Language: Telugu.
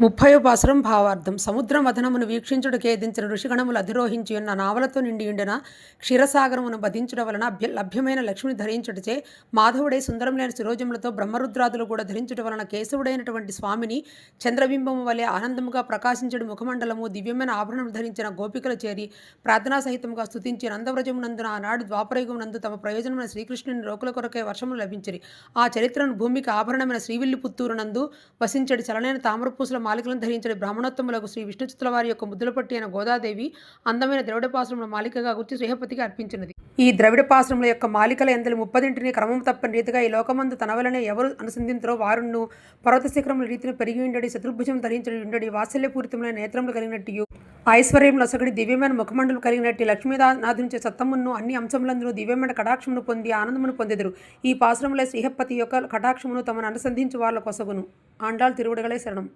ముప్పై పాసురం భావార్థం. సముద్ర మథనమును వీక్షించుడు ఖేదించిన ఋషిగణములు అధిరోహించి ఉన్న నావలతో నిండి ఉండిన క్షీరసాగరమును బధించడం వలన లభ్యమైన లక్ష్మిని ధరించుటచే మాధవుడే సుందరం లేని శిరోజములతో బ్రహ్మరుద్రాదులు కూడా ధరించడం వలన కేశవుడైనటువంటి స్వామిని చంద్రబింబము వలె ఆనందముగా ప్రకాశించడు ముఖమండలము దివ్యమైన ఆభరణం ధరించిన గోపికలు చేరి ప్రార్థనా సహితముగా స్థుతించి నందవ్రజమునందున ఆనాడు ద్వాపరయుగమునందు తమ ప్రయోజనమైన శ్రీకృష్ణుని రోకుల కొరకే వర్షములు లభించిరి. ఆ చరిత్రను భూమికి ఆభరణమైన శ్రీవిల్లి పుత్తూరు నందు వసించడి చలనైన తామరపూసల మాలికలను ధరించిన బ్రాహ్మణోత్తములకు శ్రీ విష్ణుచిత్ర వారి యొక్క ముద్దుల పట్టి అయిన గోదాదేవి అందమైన ద్రవిడపాశ్రముల మాలికగా గుర్తి శ్రీహపతికి అర్పించినది. ఈ ద్రవిడపాశ్రముల యొక్క మాలికల ఎందలి ముప్పదింటిని క్రమం తప్పని రీతిగా ఈ లోకమందు తన వలనే ఎవరు అనుసంధించరో వారును పర్వత శిఖరముల రీతిని పెరిగి ఉండడి చతుర్భుజం ధరించడి ఉండడి వాత్సల్యపూరితమైన నేత్రములు కలిగినట్టు ఐశ్వర్యం అసగడి దివ్యమైన ముఖమండలు కలిగినట్టు లక్ష్మీనాథునిచే సత్తమును అన్ని అంశములందును దివ్యమైన కటాక్షమును పొంది ఆనందమును పొందెదరు. ఈ పాశ్రములే శ్రీహపతి యొక్క కటాక్షమును తమను అనుసంధించి వాళ్ళ కొసగును. ఆండాள் తిరుగుడగలే శరణం.